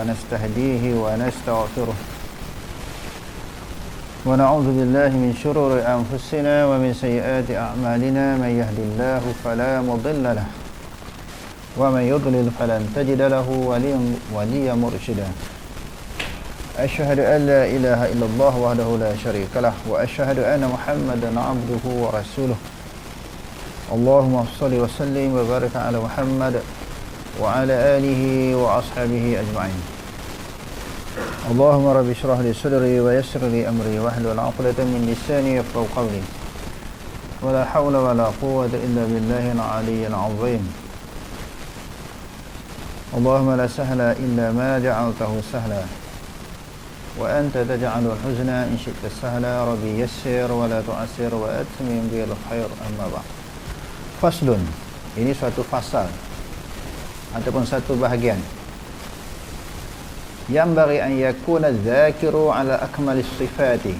ونستهديه ونستغفره. ونعوذ بالله من شرور أنفسنا ومن سيئات أعمالنا. من يهد الله فلا مضل له ومن يضلل فلن تجد له وليا مرشدا. أشهد أن لا إله إلا الله وحده لا شريك له وأشهد أن محمدا عبده ورسوله. اللهم صل وسلم وبارك على محمد وعلى آله وأصحابه أجمعين. اللهم رب اشرح لي صدري ويسر لي أمري واحلل عقدة من لساني يفقهوا قولي. ولا حول ولا قوة إلا بالله العلي العظيم. اللهم لا سهل إلا ما جعلته سهلا. وأنت تجعل الحزن إن شئت سهلا. ربي يسر ولا تعسر وأتمم بالخير أما بعد. Faslun Ini suatu fasal Ataupun satu bahagian. Yang bagi an yakuna zakiru ala akmalis sifati.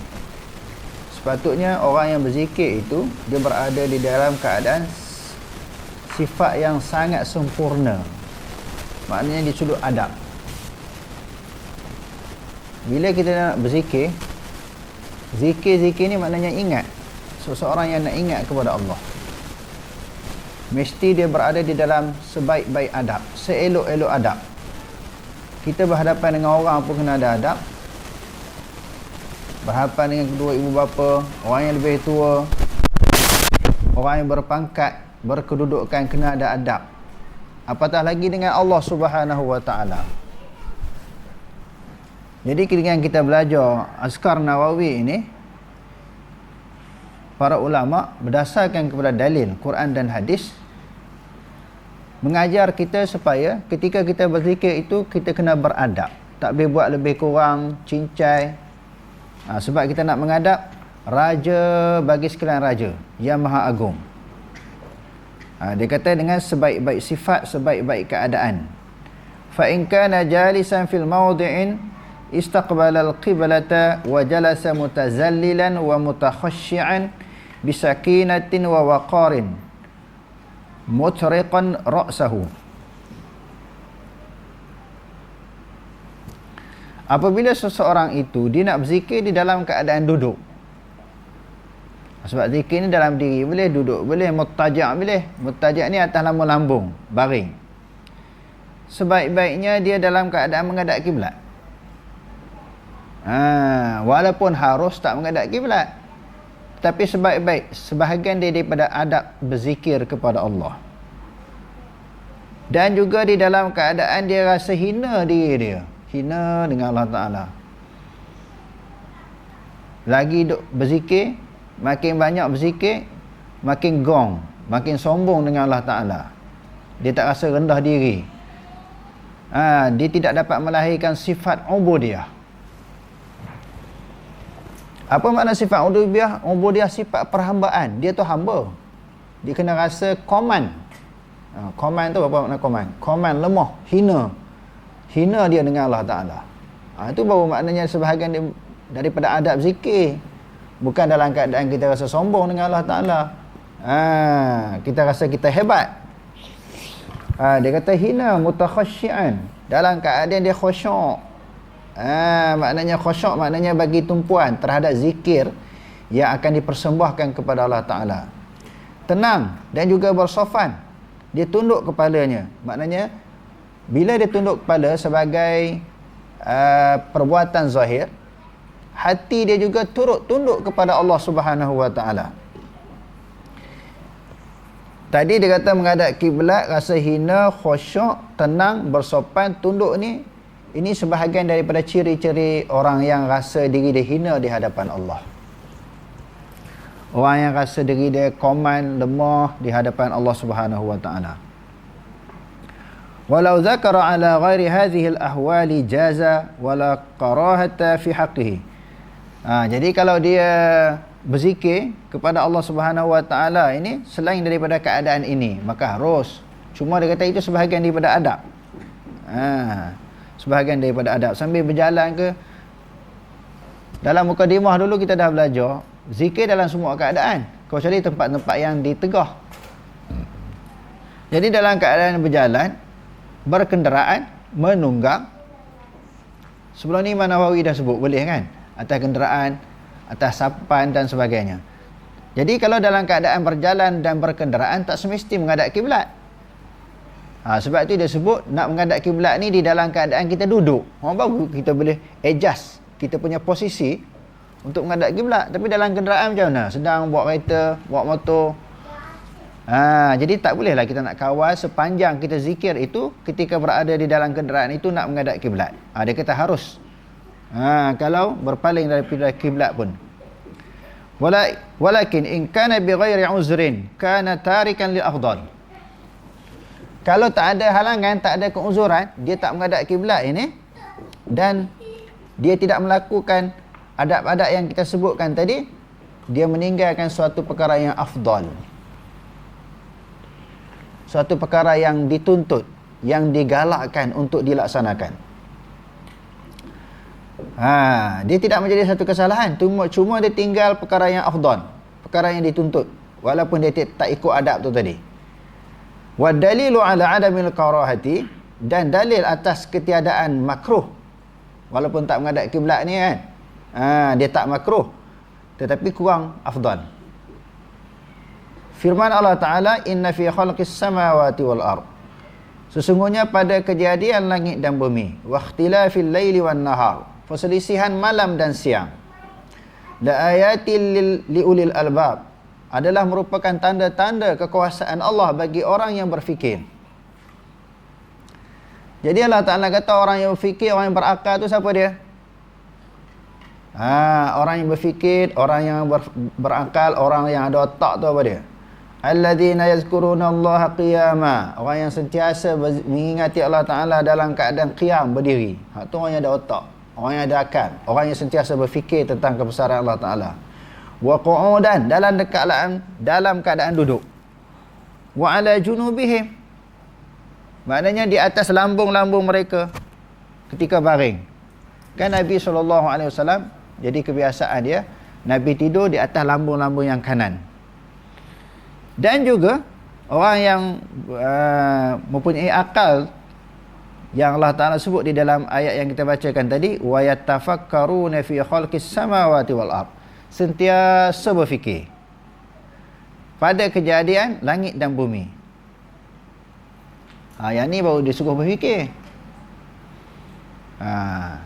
Sepatutnya orang yang berzikir itu Dia berada di dalam keadaan Sifat yang sangat sempurna. Maknanya di sudut adab. Bila kita nak berzikir Zikir-zikir ni maknanya ingat. Seseorang yang nak ingat kepada Allah mesti dia berada di dalam sebaik-baik adab, seelok-elok adab. Kita berhadapan dengan orang pun kena ada adab. Berhadapan dengan kedua ibu bapa, orang yang lebih tua, orang yang berpangkat, berkedudukan kena ada adab. Apatah lagi dengan Allah Subhanahu Wa Taala. Jadi dengan kita belajar Azkar Nawawi ini para ulama berdasarkan kepada dalil Quran dan hadis mengajar kita supaya ketika kita berzikir itu kita kena beradab. Tak boleh buat lebih kurang cincai. Ha, sebab kita nak mengadap raja bagi sekalian raja yang maha agung. Ha, dia kata dengan sebaik-baik sifat sebaik-baik keadaan. Fa in kana jalisan fil mawdi'in istaqbala al-qiblata wa jalasa mutazallilan wa mutakhashshi'an bisakinatin wa waqarin mutriqan ra'sahu apabila seseorang itu dia nak berzikir di dalam keadaan duduk. Sebab zikir ni dalam diri boleh duduk boleh mutajak boleh. Mutajak ni atas lambung lambung baring. Sebaik-baiknya dia dalam keadaan menghadap kiblat. Ha, walaupun harus tak menghadap kiblat tapi sebaik-baik sebahagian dia daripada adab berzikir kepada Allah. Dan juga di dalam keadaan dia rasa hina diri dia. Hina dengan Allah Ta'ala. Lagi duk berzikir makin banyak berzikir makin gong makin sombong dengan Allah Ta'ala. Dia tak rasa rendah diri. Ha, dia tidak dapat melahirkan sifat ubudiyah apa makna sifat ubudiyah? Ubudiyah sifat perhambaan. Dia tu hamba. Dia kena rasa koman. Ha, koman tu apa makna koman? Koman lemah, hina. Hina dia dengan Allah Taala. Ha, itu baru maknanya sebahagian dia, daripada adab zikir. Bukan dalam keadaan kita rasa sombong dengan Allah Taala. Ha, kita rasa kita hebat. Ha, dia kata hina mutakhasyian. Dalam keadaan dia khusyuk. Ha, maknanya khusyuk maknanya bagi tumpuan terhadap zikir yang akan dipersembahkan kepada Allah Ta'ala. Tenang dan juga bersofan. Dia tunduk kepalanya. Maknanya, bila dia tunduk kepala sebagai uh, perbuatan zahir, hati dia juga turut tunduk kepada Allah Subhanahu Wa Ta'ala. Tadi dia kata menghadap kiblat, rasa hina, khusyuk, tenang, bersopan, tunduk ni ini sebahagian daripada ciri-ciri orang yang rasa diri dia hina di hadapan Allah. Orang yang rasa diri dia koman, lemah di hadapan Allah Subhanahu wa taala. Walau zakara ala ghairi hadhihi al-ahwali jaza wala qarahata fi haqqihi. Ha, jadi kalau dia berzikir kepada Allah Subhanahu wa taala ini selain daripada keadaan ini, maka harus. Cuma dia kata itu sebahagian daripada adab. Ha, sebahagian daripada adab sambil berjalan ke dalam mukadimah dulu kita dah belajar zikir dalam semua keadaan kecuali tempat-tempat yang ditegah jadi dalam keadaan berjalan berkenderaan menunggang Sebelum ni Imam Nawawi dah sebut boleh kan? Atas kenderaan, atas sapan dan sebagainya. Jadi kalau dalam keadaan berjalan dan berkenderaan tak semesti menghadap kiblat. Ha, sebab tu dia sebut nak menghadap kiblat ni di dalam keadaan kita duduk. Orang baru kita boleh adjust kita punya posisi untuk menghadap kiblat. Tapi dalam kenderaan macam mana? Sedang bawa kereta, bawa motor. Ha, jadi tak bolehlah kita nak kawal sepanjang kita zikir itu ketika berada di dalam kenderaan itu nak menghadap kiblat. Ha, dia kata harus. Ha, kalau berpaling daripada kiblat pun. Walakin in kana bi ghairi uzrin kana tarikan lil afdal. Kalau tak ada halangan, tak ada keuzuran, dia tak menghadap kiblat ini dan dia tidak melakukan adab-adab yang kita sebutkan tadi, dia meninggalkan suatu perkara yang afdal. Suatu perkara yang dituntut, yang digalakkan untuk dilaksanakan. Ha, dia tidak menjadi satu kesalahan, cuma cuma dia tinggal perkara yang afdal, perkara yang dituntut walaupun dia tak ikut adab tu tadi. Wa dalilu ala adamil karahati dan dalil atas ketiadaan makruh walaupun tak menghadap kiblat ni kan. Ha, dia tak makruh tetapi kurang afdal. Firman Allah Taala inna fi khalqis samawati wal ard. Sesungguhnya pada kejadian langit dan bumi, wa ikhtilafil laili wan nahar, perselisihan malam dan siang. La ayatil li ulil albab adalah merupakan tanda-tanda kekuasaan Allah bagi orang yang berfikir. Jadi Allah Ta'ala kata orang yang berfikir, orang yang berakal tu siapa dia? Ha, orang yang berfikir, orang yang ber, berakal, orang yang ada otak tu apa dia? Alladzina yazkuruna Allah qiyama. Orang yang sentiasa mengingati Allah Ta'ala dalam keadaan qiyam, berdiri. Ha, tu orang yang ada otak. Orang yang ada akal. Orang yang sentiasa berfikir tentang kebesaran Allah Ta'ala wa qu'udan dalam dekat dalam keadaan duduk. Wa ala junubihim. Maknanya di atas lambung-lambung mereka ketika baring. Kan Nabi SAW jadi kebiasaan dia Nabi tidur di atas lambung-lambung yang kanan. Dan juga orang yang uh, mempunyai akal yang Allah Taala sebut di dalam ayat yang kita bacakan tadi wa yatafakkaruna fi khalqis samawati wal ardh sentiasa berfikir pada kejadian langit dan bumi. Ha, yang ni baru dia suruh berfikir. Ha,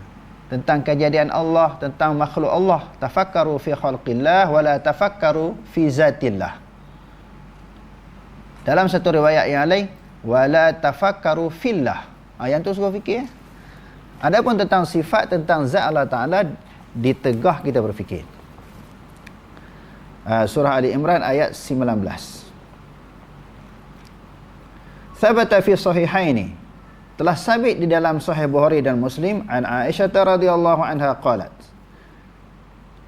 tentang kejadian Allah, tentang makhluk Allah. Tafakkaru fi khalqillah wa la tafakkaru fi zatillah. Dalam satu riwayat yang lain, wa la tafakkaru fillah. Ha, yang tu suruh fikir. Adapun tentang sifat, tentang zat Allah Ta'ala, ditegah kita berfikir. Ah, surah Ali Imran ayat 19 Thabata fi sahihaini. Telah sabit di dalam sahih Bukhari dan Muslim an Aisyah radhiyallahu anha qalat.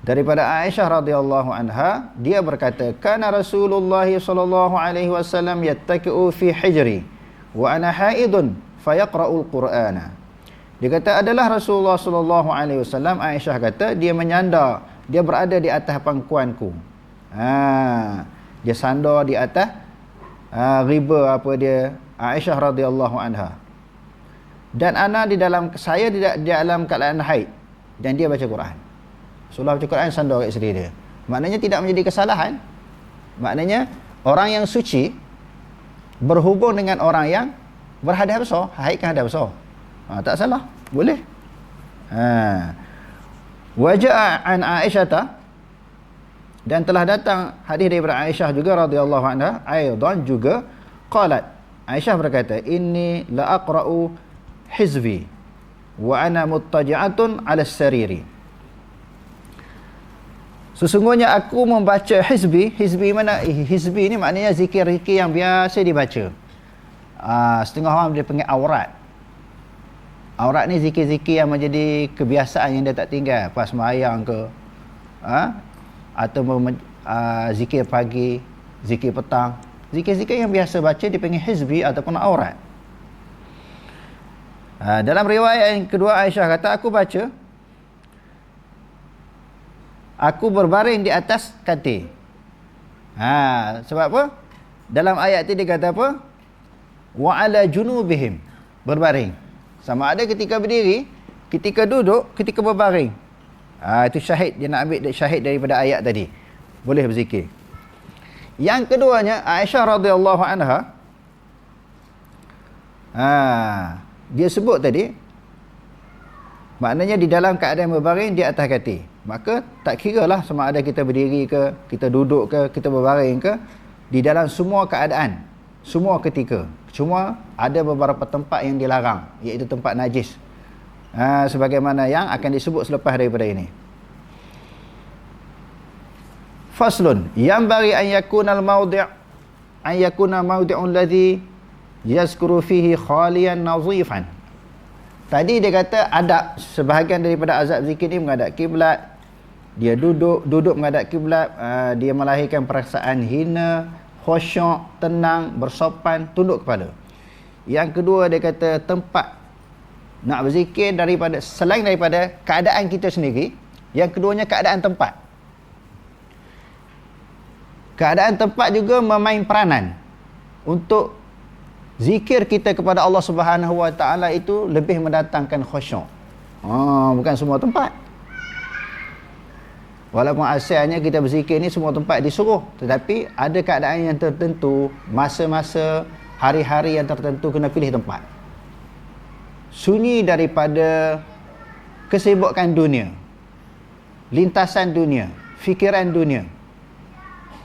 Daripada Aisyah radhiyallahu anha dia berkata kana Rasulullah sallallahu alaihi wasallam yattaki'u fi hijri wa ana haidun fayaqra'ul qur'ana. Dia kata adalah Rasulullah sallallahu alaihi wasallam Aisyah kata dia menyandar dia berada di atas pangkuanku Ha, dia sandar di atas ha, riba apa dia Aisyah radhiyallahu anha. Dan ana di dalam saya di, dalam keadaan haid dan dia baca Quran. Rasulullah baca Quran sandar kat isteri dia. Maknanya tidak menjadi kesalahan. Maknanya orang yang suci berhubung dengan orang yang berhadapan besar, haid kan hadapan besar. Ha, tak salah, boleh. Ha. Wajah an Aisyah dan telah datang hadis daripada Aisyah juga radhiyallahu anha aidan juga qalat. Aisyah berkata inni la aqra'u hizbi wa ana muttaji'atun 'ala sariri. Sesungguhnya aku membaca hizbi hizbi mana? Hizbi ni maknanya zikir-zikir yang biasa dibaca. Uh, setengah orang dia panggil aurat. Aurat ni zikir-zikir yang menjadi kebiasaan yang dia tak tinggal. Pas sembahyang ke. Ha? Atau uh, zikir pagi, zikir petang. Zikir-zikir yang biasa baca dipanggil hizbi ataupun aurat. Uh, dalam riwayat yang kedua Aisyah kata aku baca aku berbaring di atas katil. Ha, sebab apa? Dalam ayat itu dia kata apa? Wa ala junubihim berbaring. Sama ada ketika berdiri ketika duduk, ketika berbaring. Ha, itu syahid dia nak ambil syahid daripada ayat tadi. Boleh berzikir. Yang keduanya Aisyah radhiyallahu anha ha, dia sebut tadi maknanya di dalam keadaan berbaring di atas katil. Maka tak kira lah sama ada kita berdiri ke, kita duduk ke, kita berbaring ke di dalam semua keadaan, semua ketika. Cuma ada beberapa tempat yang dilarang iaitu tempat najis. Ha, sebagaimana yang akan disebut selepas daripada ini. Faslun yang bagi an yakuna al-mawdi' an yakuna mawdi'un ladhi yazkuru fihi khalian nazifan. Tadi dia kata adab sebahagian daripada azab zikir ni menghadap kiblat. Dia duduk duduk menghadap kiblat, uh, dia melahirkan perasaan hina, khusyuk, tenang, bersopan, tunduk kepala. Yang kedua dia kata tempat nak berzikir daripada selain daripada keadaan kita sendiri, yang keduanya keadaan tempat. Keadaan tempat juga memain peranan untuk zikir kita kepada Allah Subhanahu Wa Taala itu lebih mendatangkan khusyuk. Oh, bukan semua tempat. Walaupun asalnya kita berzikir ni semua tempat disuruh, tetapi ada keadaan yang tertentu, masa-masa, hari-hari yang tertentu kena pilih tempat. Sunyi daripada kesibukan dunia, lintasan dunia, fikiran dunia,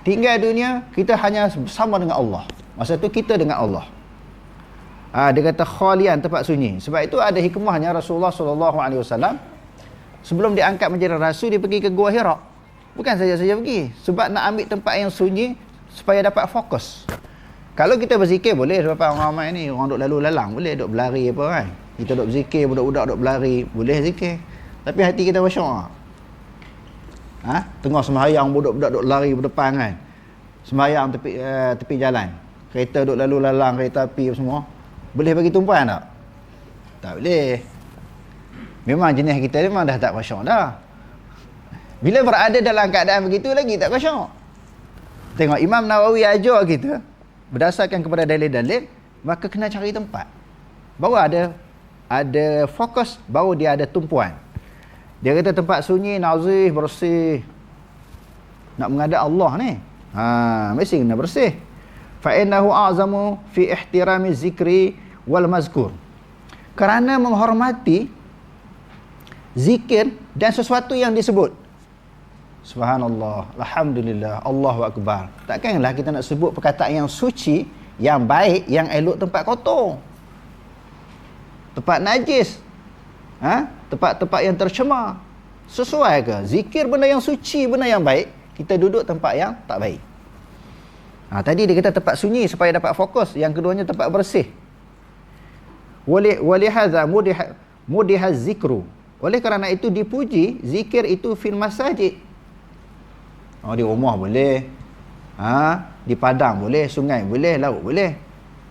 tinggal dunia kita hanya bersama dengan Allah. Masa tu kita dengan Allah. Ha, dia kata khalian tempat sunyi. Sebab itu ada hikmahnya Rasulullah SAW sebelum diangkat menjadi rasul dia pergi ke Gua Hira. Bukan saja-saja pergi sebab nak ambil tempat yang sunyi supaya dapat fokus. Kalau kita berzikir boleh sebab orang ramai ni orang duk lalu lalang boleh duk berlari apa kan kita duk berzikir budak-budak duk berlari boleh zikir. Tapi hati kita bersyok. Ha? tengah sembahyang budak-budak duk lari berdepan kan. Sembahyang tepi uh, tepi jalan. Kereta duk lalu lalang kereta api semua. Boleh bagi tumpuan tak? Tak boleh. Memang jenis kita memang dah tak khusyuk dah. Bila berada dalam keadaan begitu lagi tak khusyuk tengok Imam Nawawi ajar kita berdasarkan kepada dalil-dalil maka kena cari tempat. Baru ada ada fokus baru dia ada tumpuan dia kata tempat sunyi, nazih, bersih. Nak menghadap Allah ni. Ha, mesti kena bersih. Fa innahu a'zamu fi ihtirami zikri wal mazkur. Kerana menghormati zikir dan sesuatu yang disebut. Subhanallah, alhamdulillah, Allahu akbar. Takkanlah kita nak sebut perkataan yang suci, yang baik, yang elok tempat kotor. Tempat najis. Ha? tempat-tempat yang tercemar. Sesuai ke? Zikir benda yang suci benda yang baik kita duduk tempat yang tak baik. Ha, tadi dia kata tempat sunyi supaya dapat fokus. Yang keduanya tempat bersih. Wali wali hadza mudih zikru. Oleh kerana itu dipuji zikir itu fil masajid. Oh di rumah boleh. Ha? Di padang boleh sungai boleh laut boleh.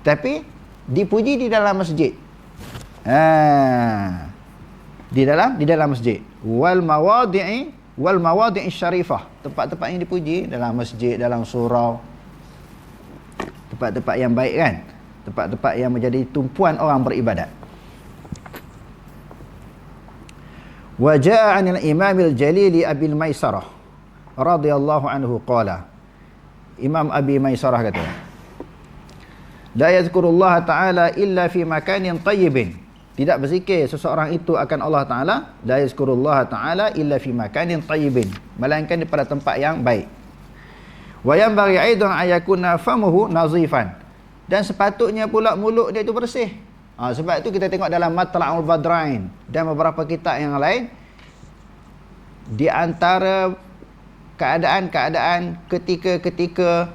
Tapi dipuji di dalam masjid ha. Di dalam? Di dalam masjid. Wal mawadi'i wal mawadi'i syarifah. Tempat-tempat yang dipuji dalam masjid dalam surau. Tempat-tempat yang baik kan? Tempat-tempat yang menjadi tumpuan orang beribadat. Wa jaa 'anil imam al-jalil abi al-maisarah radhiyallahu anhu qala. Imam abi maisarah kata la yadhkurullah ta'ala illa fi makanin tayyibin tidak berzikir seseorang itu akan Allah Taala la yazkurullah taala illa fi makanin tayyibin. Melainkan di pada tempat yang baik. Wa yanbaghi aidan ayakuna famuhu nazifan. Dan sepatutnya pula mulut dia itu bersih. Ha, sebab itu kita tengok dalam matla'ul badrain dan beberapa kitab yang lain di antara keadaan-keadaan ketika-ketika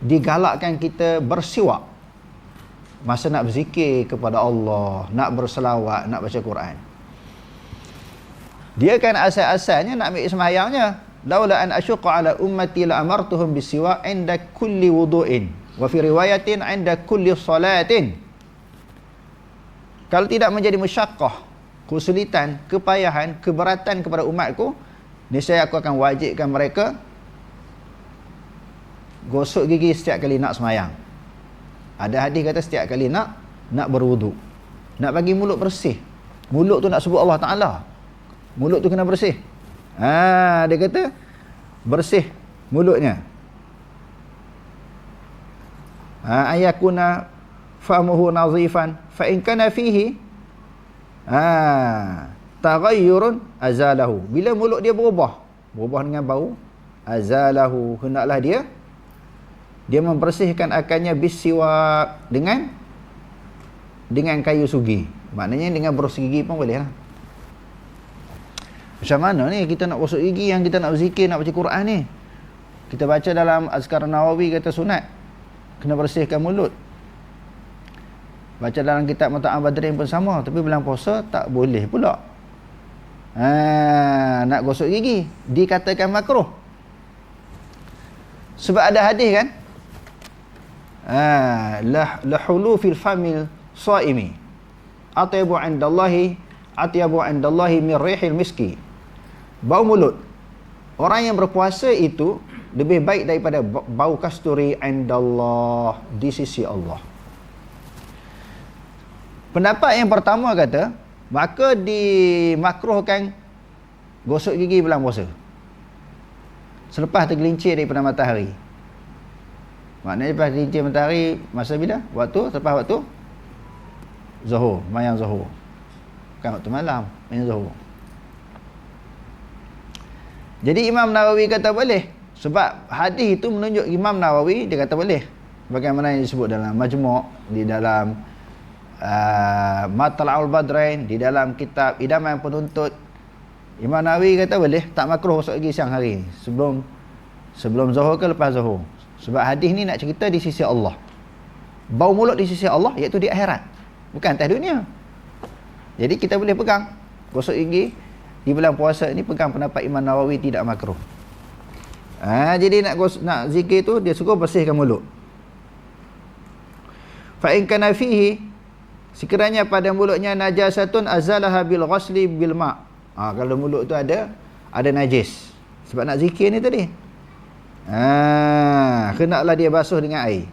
digalakkan kita bersiwak masa nak berzikir kepada Allah, nak berselawat, nak baca Quran. Dia kan asal-asalnya nak ambil semayangnya. Laula an asyqa ala ummati la amartuhum bisiwa inda kulli wudu'in wa fi riwayatin inda kulli salatin. Kalau tidak menjadi musyaqqah, kesulitan, kepayahan, keberatan kepada umatku, niscaya aku akan wajibkan mereka gosok gigi setiap kali nak semayang. Ada hadis kata setiap kali nak nak berwuduk. Nak bagi mulut bersih. mulut tu nak sebut Allah Taala mulut tu kena bersih ha dia kata bersih mulutnya ha ayakuna famuhu nazifan fa in kana fihi ha taghayyurun azalahu bila mulut dia berubah berubah dengan bau azalahu hendaklah dia dia membersihkan akannya bisiwak dengan dengan kayu sugi. Maknanya dengan berus gigi pun boleh lah. Macam mana ni kita nak gosok gigi? Yang kita nak berzikir nak baca Quran ni? Kita baca dalam Azkar Nawawi kata sunat. Kena bersihkan mulut. Baca dalam kitab Mata'am Badrin pun sama. Tapi bulan puasa tak boleh pula. Ha, nak gosok gigi. Dikatakan makruh. Sebab ada hadis kan? Ha, la lahulu fil famil saimi. Atyabu 'indallahi atyabu 'indallahi min rihil miski. Bau mulut. Orang yang berpuasa itu lebih baik daripada bau kasturi 'indallah di sisi Allah. Pendapat yang pertama kata maka dimakruhkan gosok gigi bulan puasa selepas tergelincir daripada matahari maknanya lepas tergelincir matahari masa bila? waktu? selepas waktu? zuhur, mayang zuhur. Bukan waktu malam, mayang zuhur. Jadi Imam Nawawi kata boleh. Sebab hadis itu menunjuk Imam Nawawi dia kata boleh. Bagaimana yang disebut dalam majmuk di dalam uh, Matla'ul Badrain di dalam kitab Idaman Penuntut. Imam Nawawi kata boleh. Tak makruh masuk lagi siang hari. Sebelum sebelum zuhur ke lepas zuhur sebab hadis ni nak cerita di sisi Allah bau mulut di sisi Allah iaitu di akhirat bukan atas dunia jadi kita boleh pegang gosok gigi di bulan puasa ni pegang pendapat Imam Nawawi tidak makruh ha, jadi nak gos, nak zikir tu dia suruh bersihkan mulut fa in kana fihi Sekiranya pada mulutnya najasatun azalaha bil ghasli bil ma. Ha, kalau mulut tu ada ada najis. Sebab nak zikir ni tadi. Ha, hendaklah dia basuh dengan air.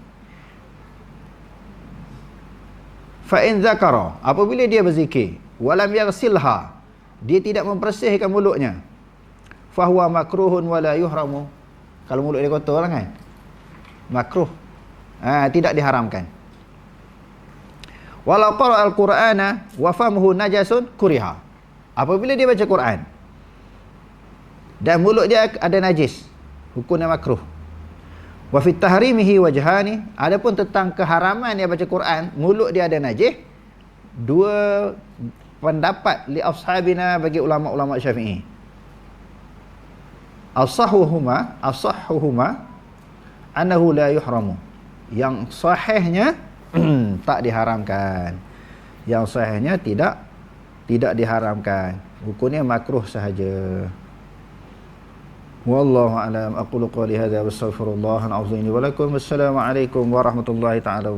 Fa in zakara, apabila dia berzikir, walam yaghsilha, dia tidak membersihkan mulutnya. Fa huwa makruhun wala yuhramu. Kalau mulut dia kotor lah kan? Makruh. Ha, tidak diharamkan. Walau qara al-Qur'ana wa famhu najasun kuriha. Apabila dia baca Quran dan mulut dia ada najis, hukumnya makruh. Wa fi tahrimihi wajhani, adapun tentang keharaman dia baca Quran, mulut dia ada najis, dua pendapat li ashabina bagi ulama-ulama Syafi'i. As-sahhuhuma, as-sahhuhuma annahu la yuhramu. Yang sahihnya tak diharamkan. Yang sahihnya tidak tidak diharamkan. Hukumnya makruh sahaja. Wallahu a'lam. Aqulu qali hadza wa astaghfirullah al-azim wa lakum. Wassalamu alaikum warahmatullahi taala.